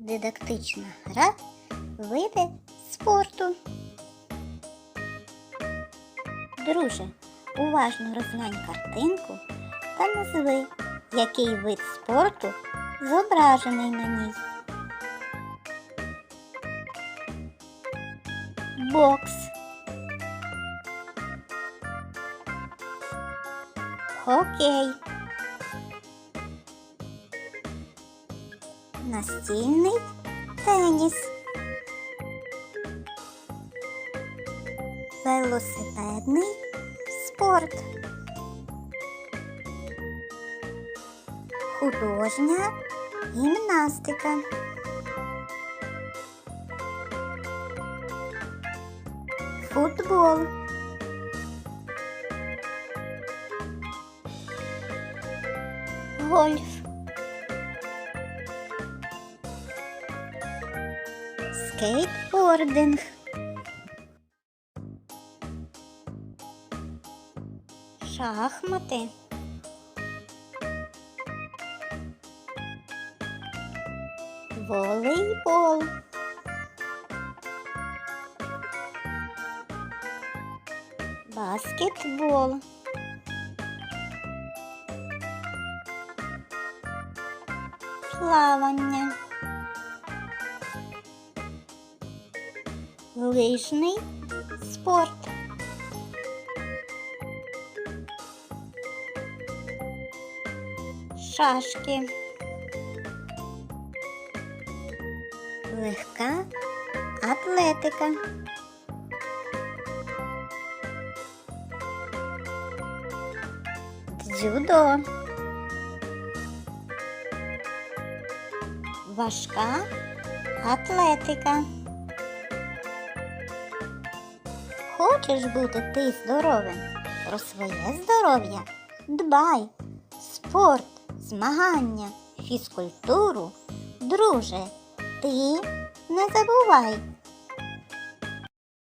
Дидактична гра види спорту. Друже, уважно розглянь картинку та назви, який вид спорту зображений на ній. Бокс. Хокей. Настільний теніс. Велосипедний спорт. Художня гімнастика. Футбол. Гольф. Скейтбординг. Шахмати. Волейбол. Баскетбол. Плавання. Лижний спорт. Шашки. Легка атлетика. Дзюдо. Важка атлетика. Хочеш бути ти здоровим? Про своє здоров'я дбай. Спорт, змагання, фізкультуру. Друже, ти не забувай.